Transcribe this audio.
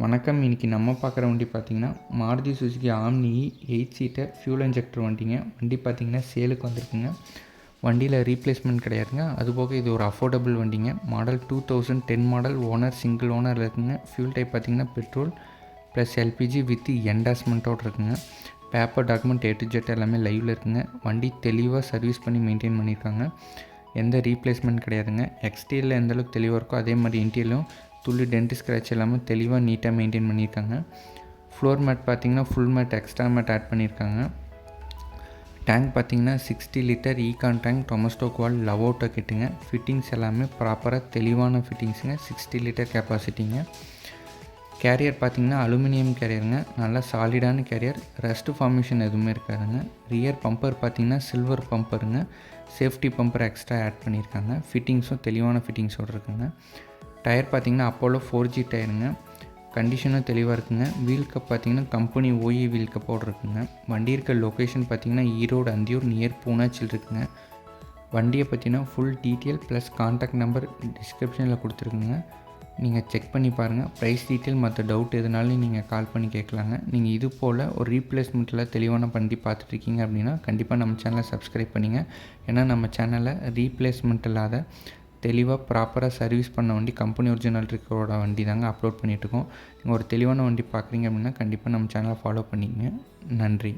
வணக்கம். இன்றைக்கி நம்ம பார்க்குற வண்டி பார்த்திங்கன்னா Maruti Suzuki Omni eight seater fuel injector வண்டிங்க. வண்டி பார்த்திங்கன்னா சேலுக்கு வந்திருக்குங்க. வண்டியில் ரீப்ளேஸ்மெண்ட் கிடையாதுங்க. அதுபோக இது ஒரு அஃபோர்டபுள் வண்டிங்க. Model two thousand ten model owner single owner இருக்குங்க. ஃபியூல் டைப் பார்த்திங்கன்னா பெட்ரோல் ப்ளஸ் எல்பிஜி வித் என்டாஸ்மெண்ட்டோடு இருக்குங்க. Paper document A to Z எல்லாமே லைவில் இருக்குங்க. வண்டி தெளிவாக சர்வீஸ் பண்ணி மெயின்டைன் பண்ணியிருக்காங்க. எந்த ரீப்ளேஸ்மெண்ட் கிடையாதுங்க. எக்ஸ்டீரியரில் எந்தளவுக்கு தெளிவாக இருக்கோ அதே மாதிரி இன்டீரியலும் துள்ளி டென்ட் ஸ்க்ராட்ச் இல்லாமல் தெளிவாக நீட்டாக மெயின்டைன் பண்ணியிருக்காங்க. ஃப்ளோர் மேட் பார்த்தீங்கன்னா full mat extra mat add பண்ணியிருக்காங்க. டேங்க் பார்த்தீங்கன்னா சிக்ஸ்டி லிட்டர் ஈகான் டேங்க் டொமஸ்டோ குவால் லவோட்டோ கிட்டுங்க. ஃபிட்டிங்ஸ் எல்லாமே ப்ராப்பராக தெளிவான ஃபிட்டிங்ஸுங்க சிக்ஸ்டி லிட்டர் கெப்பாசிட்டிங்க கேரியர் பார்த்திங்கன்னா அலுமினியம் கேரியருங்க நல்லா சாலிடான கேரியர் ரெஸ்ட் ஃபார்மேஷன் எதுவுமே இருக்காதுங்க. ரியர் பம்பர் பார்த்தீங்கன்னா சில்வர் பம்பருங்க சேஃப்டி பம்பர் எக்ஸ்ட்ரா ஆட் பண்ணியிருக்காங்க. ஃபிட்டிங்ஸும் தெளிவான ஃபிட்டிங்ஸோடு இருக்குங்க. டயர் பார்த்தீங்கன்னா அப்போலோ ஃபோர் ஜி டயருங்க. கண்டிஷனும் தெளிவாக இருக்குங்க. வீல் கப் பார்த்தீங்கன்னா கம்பெனி ஓஇ வீல் கப்போடு இருக்குங்க வண்டி இருக்க லொக்கேஷன் பார்த்தீங்கன்னா ஈரோடு அந்தியூர் நியர் பூனாச்சில் இருக்குங்க. வண்டியை பற்றினா full detail plus contact number டிஸ்கிரிப்ஷனில் கொடுத்துருக்குங்க. நீங்கள் செக் பண்ணி பாருங்கள் ப்ரைஸ் டீட்டெயில் மற்ற டவுட் எதுனாலும் நீங்கள் கால் பண்ணி கேட்கலாங்க. நீங்கள் இது போல் ஒரு ரீப்ளேஸ்மெண்ட்டில் தெளிவான வண்டி பார்த்துட்ருக்கீங்க அப்படின்னா கண்டிப்பாக நம்ம சேனலை சப்ஸ்கிரைப் பண்ணிங்க. ஏன்னா நம்ம சேனலில் ரீப்ளேஸ்மெண்ட் இல்லாத தெளிவாக ப்ராப்பராக சர்வீஸ் பண்ண வண்டி கம்பெனி ஒரிஜினல் இருக்கோட வண்டி தாங்க அப்லோட் பண்ணிகிட்ருக்கோம் நீங்கள் ஒரு தெளிவான வண்டி பார்க்குறீங்க அப்படின்னா கண்டிப்பாக நம்ம சேனலை ஃபாலோ பண்ணிக்கங்க. நன்றி.